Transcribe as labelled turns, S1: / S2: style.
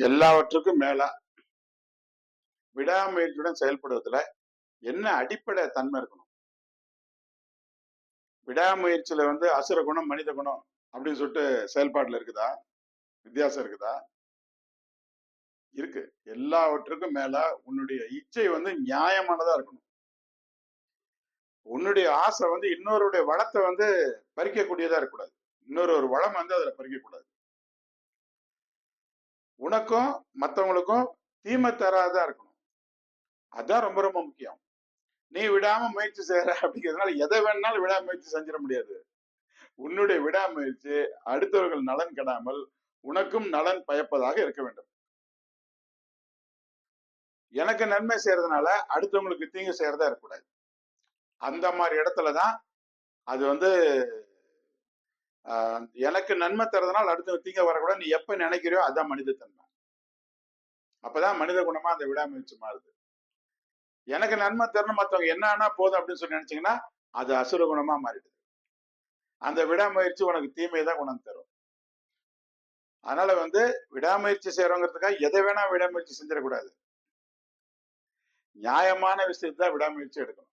S1: எல்லாவற்றுக்கும் மேலா. விடாமுயற்சியுடன் செயல்படுவதுல என்ன அடிப்படை தன்மை இருக்கணும்? விடாமுயற்சியில வந்து அசுர குணம் மனித குணம் அப்படின்னு சொல்லிட்டு செயல்பாடுல இருக்குதா? வித்தியாசம் இருக்குதா? இருக்கு. எல்லாவற்றுக்கும் மேல உன்னுடைய இச்சை வந்து நியாயமானதா இருக்கணும். உன்னுடைய ஆசை வந்து இன்னொருடைய வளத்தை வந்து பறிக்கக்கூடியதா இருக்கக்கூடாது. இன்னொரு ஒரு வளம் வந்து அதுல பறிக்கக்கூடாது. உனக்கும் மத்தவங்களுக்கும் தீமை தராதா இருக்கணும். அதான் ரொம்ப ரொம்ப முக்கியம். நீ விடாம முயற்சி செய்யற அப்படிங்கிறதுனால எதை வேணாலும் விடாமுயற்சி செஞ்சிட முடியாது. உன்னுடைய விடாமுயற்சி அடுத்தவர்கள் நலன் கெடாமல் உனக்கும் நலன் பயப்பதாக இருக்க வேண்டும். எனக்கு நன்மை செய்யறதுனால அடுத்தவங்களுக்கு தீங்கு செய்யறதா இருக்கக்கூடாது. அந்த மாதிரி இடத்துலதான் அது வந்து ஆஹ், எனக்கு நன்மை தரதுனால அடுத்தவங்க தீங்க வரக்கூடாது நீ எப்ப நினைக்கிறியோ அதான் மனிதத்தன்மை. அப்பதான் மனித குணமா அந்த விடாமுயற்சி மாறுது. எனக்கு நன்மை தரணும் மத்தவங்க என்ன ஆனா போதும் அப்படின்னு சொல்லி நினைச்சீங்கன்னா அது அசுர குணமா மாறிடுது. அந்த விடாமுயற்சி உனக்கு தீமையை தான் குணம் தரும். அதனால வந்து விடாமுயற்சி செய்யறவங்கிறதுக்காக எதை வேணா விடாமுயற்சி செஞ்சிடக்கூடாது. நியாயமான விஷயத்தை விடாமுயற்சி எடுக்கணும்.